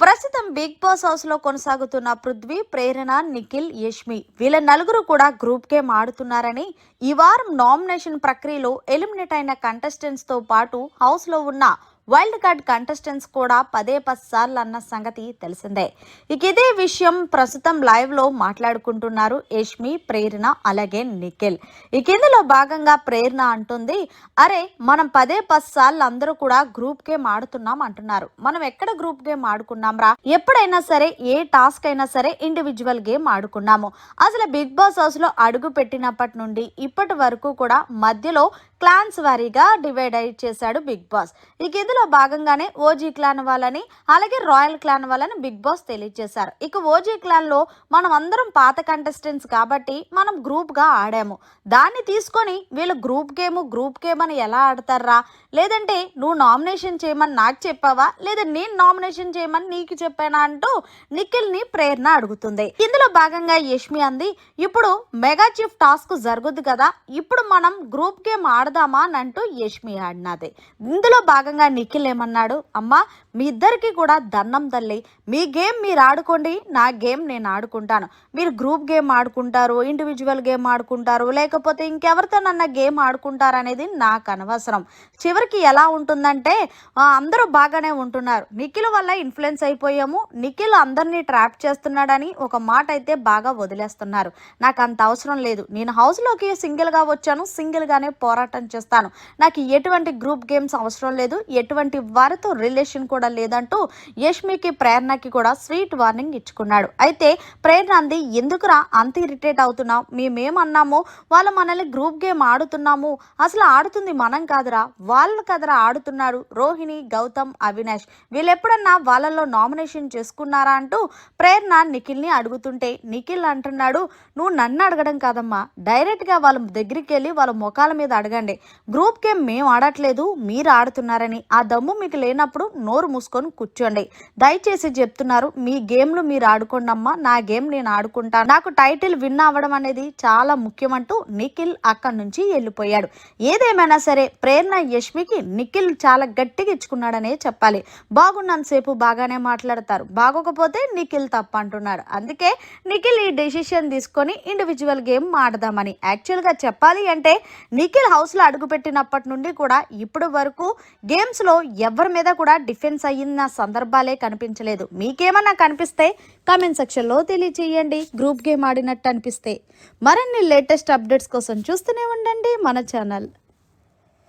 ప్రస్తుతం big boss హౌస్లో కొనసాగుతున్న పృథ్వీ ప్రేరణ నిఖిల్ యష్మి వీళ్ళ నలుగురు కూడా గ్రూప్ గేమ్ ఆడుతున్నారని ఈ వారం నామినేషన్ ప్రక్రియలో ఎలిమినేట్ అయిన కంటెస్టెంట్స్తో పాటు హౌస్లో ఉన్న వైల్డ్ కార్డ్ కంటెస్టెంట్స్ కూడా పదే పది సార్లు అన్న సంగతి తెలిసిందే. ఇక ఇదే విషయం ప్రస్తుతం లైవ్లో మాట్లాడుకుంటున్నారు యష్మి ప్రేరణ అలాగే నిఖిల్. ఇక ఇందులో భాగంగా ప్రేరణ అంటుంది అరే మనం పదే పది సార్లు అందరూ కూడా గ్రూప్ గేమ్ ఆడుతున్నాం అంటున్నారు. మనం ఎక్కడ గ్రూప్ గేమ్ ఆడుకున్నాం రా? ఎప్పుడైనా సరే ఏ టాస్క్ అయినా సరే ఇండివిజువల్ గేమ్ ఆడుకున్నాము. అసలు బిగ్ బాస్ హౌస్లో అడుగు పెట్టినప్పటి నుండి ఇప్పటి వరకు కూడా మధ్యలో క్లాన్స్ వారీగా డివైడ్ అయి చేశాడు బిగ్ బాస్. ఇక ఇందులో భాగంగానే ఓజీ క్లాన్ వాళ్ళని అలాగే రాయల్ క్లాన్ వాళ్ళని బిగ్ బాస్ తెలియజేశారు. ఇక ఓజీ క్లాన్లో మనం అందరం పాత కంటెస్టెంట్స్ కాబట్టి మనం గ్రూప్గా ఆడాము. దాన్ని తీసుకొని వీళ్ళు గ్రూప్ గేమ్ గ్రూప్ గేమ్ అని ఎలా ఆడతారా? లేదంటే నువ్వు నామినేషన్ చేయమని నాకు చెప్పావా? లేదా నేను నామినేషన్ చేయమని నీకు చెప్పానా అంటూ నిఖిల్ని ప్రేరణ అడుగుతుంది. ఇందులో భాగంగా యష్మి అంది ఇప్పుడు మెగా చీఫ్ టాస్క్ జరుగుద్ది కదా ఇప్పుడు మనం గ్రూప్ గేమ్ ఆడదామా అని అంటూ యష్మి ఆడినది. ఇందులో భాగంగా నిఖిల్ ఏమన్నాడు? అమ్మా మీ ఇద్దరికి కూడా దన్నం తల్లి. మీ గేమ్ మీరు ఆడుకోండి నా గేమ్ నేను ఆడుకుంటాను. మీరు గ్రూప్ గేమ్ ఆడుకుంటారు ఇండివిజువల్ గేమ్ ఆడుకుంటారు లేకపోతే ఇంకెవరితోనన్నా గేమ్ ఆడుకుంటారు అనేది నాకు అనవసరం. చివరికి ఎలా ఉంటుందంటే అందరూ బాగానే ఉంటున్నారు. నిఖిల్ వల్ల ఇన్ఫ్లుయెన్స్ అయిపోయాము. నిఖిల్ అందరినీ ట్రాప్ చేస్తున్నాడని ఒక మాట అయితే బాగా వదిలేస్తున్నారు. నాకు అంత అవసరం లేదు. నేను హౌస్లోకి సింగిల్గా వచ్చాను. సింగిల్గానే పోరాటం చేస్తాను. నాకు ఎటువంటి గ్రూప్ గేమ్స్ అవసరం లేదు. ఎటువంటి వారితో రిలేషన్ కూడా లేదంటూ యష్మికి ప్రేరణకి కూడా స్వీట్ వార్నింగ్ ఇచ్చుకున్నాడు. అయితే ప్రేరణ అంది ఎందుకురా అంత ఇరిటేట్ అవుతున్నావు? మేమేమన్నాము? వాళ్ళు మనల్ని గ్రూప్ గేమ్ ఆడుతున్నాము. అసలు ఆడుతుంది మనం కాదురా. వాళ్ళు కదరా ఆడుతున్నారు. రోహిణి గౌతమ్ అవినాష్. వీళ్ళెప్పుడన్నా వాళ్ళల్లో నామినేషన్ చేసుకున్నారా అంటూ ప్రేరణ నిఖిల్ని అడుగుతుంటే నిఖిల్ అంటున్నాడు నువ్వు నన్ను అడగడం కాదమ్మా. డైరెక్ట్గా వాళ్ళ దగ్గరికి వెళ్ళి వాళ్ళ ముఖాల మీద అడగండి. గ్రూప్ గేమ్ మేము ఆడట్లేదు మీరు ఆడుతున్నారని. ఆ దమ్ము మీకు లేనప్పుడు నోరు మూసుకొని కూర్చోండి. దయచేసి చెప్తున్నారు మీ గేమ్లు మీరు ఆడుకోండి అమ్మా. నా గేమ్ నేను ఆడుకుంటాను. నాకు టైటిల్ విన్ అవ్వడం అనేది చాలా ముఖ్యమంటూ నిఖిల్ అక్కడి నుంచి వెళ్ళిపోయాడు. ఏదేమైనా సరే ప్రేరణ యష్మికి నిఖిల్ చాలా గట్టిగా ఇచ్చుకున్నాడనే చెప్పాలి. బాగున్నంతసేపు బాగానే మాట్లాడతారు. బాగోకపోతే నిఖిల్ తప్ప అంటున్నాడు అందుకే నిఖిల్ ఈ డెసిషన్ తీసుకొని ఇండివిజువల్ గేమ్ ఆడదామని. యాక్చువల్గా చెప్పాలి అంటే నిఖిల్ హౌస్ గేమ్స్లో అడుగుపెట్టినప్పటి నుండి కూడా ఇప్పటి వరకు గేమ్స్లో ఎవరి మీద కూడా డిఫెన్స్ అయ్యిన సందర్భాలే కనిపించలేదు. మీకేమన్నా కనిపిస్తే కామెంట్ సెక్షన్లో తెలియచేయండి. గ్రూప్ గేమ్ ఆడినట్టు అనిపిస్తే. మరిన్ని లేటెస్ట్ అప్డేట్స్ కోసం చూస్తూనే ఉండండి మన ఛానల్.